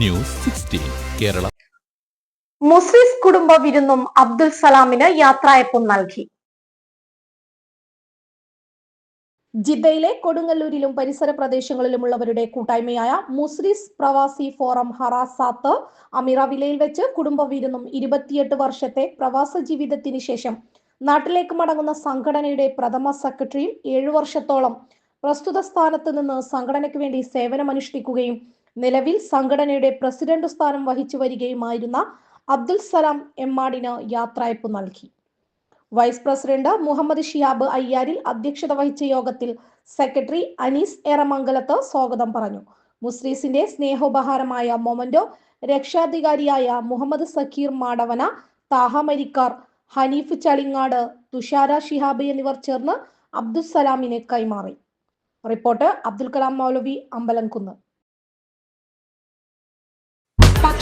News sixteen Kerala. മുസ്ലിസ് കുടുംബ വിരുന്നും അബ്ദുൽ സലാമിന് യാത്രയപ്പം നൽകി. ജിദ്ദയിലെ കൊടുങ്ങല്ലൂരിലും പരിസര പ്രദേശങ്ങളിലുമുള്ളവരുടെ കൂട്ടായ്മയായ മുസ്ലിസ് പ്രവാസി ഫോറം ഹറാസാത്ത് അമീറ വിലയിൽ വെച്ച് കുടുംബ വിരുന്നും ഇരുപത്തിയെട്ട് വർഷത്തെ പ്രവാസ ജീവിതത്തിന് ശേഷം നാട്ടിലേക്ക് മടങ്ങുന്ന സംഘടനയുടെ പ്രഥമ സെക്രട്ടറിയും ഏഴു വർഷത്തോളം പ്രസ്തുത സ്ഥാനത്ത് നിന്ന് സംഘടനയ്ക്ക് വേണ്ടി സേവനമനുഷ്ഠിക്കുകയും നിലവിൽ സംഘടനയുടെ പ്രസിഡന്റ് സ്ഥാനം വഹിച്ചു വരികയുമായിരുന്ന അബ്ദുൽ സലാം എമ്മാടിന് യാത്രയപ്പ് നൽകി. വൈസ് പ്രസിഡന്റ് മുഹമ്മദ് ഷിയാബ് അയ്യാരിൽ അധ്യക്ഷത വഹിച്ച യോഗത്തിൽ സെക്രട്ടറി അനീസ് എറമംഗലത്ത് സ്വാഗതം പറഞ്ഞു. മുസ്ലിസിന്റെ സ്നേഹോപഹാരമായ മൊമന്റോ രക്ഷാധികാരിയായ മുഹമ്മദ് സക്കീർ മാടവന താഹ മരിക്കാർ ഹനീഫ് ചളിങ്ങാട് തുഷാര ഷിഹാബ് എന്നിവർ ചേർന്ന് അബ്ദുസലാമിനെ കൈമാറി. റിപ്പോർട്ട് അബ്ദുൽ കലാം മൗലവി അമ്പലംകുന്ന്.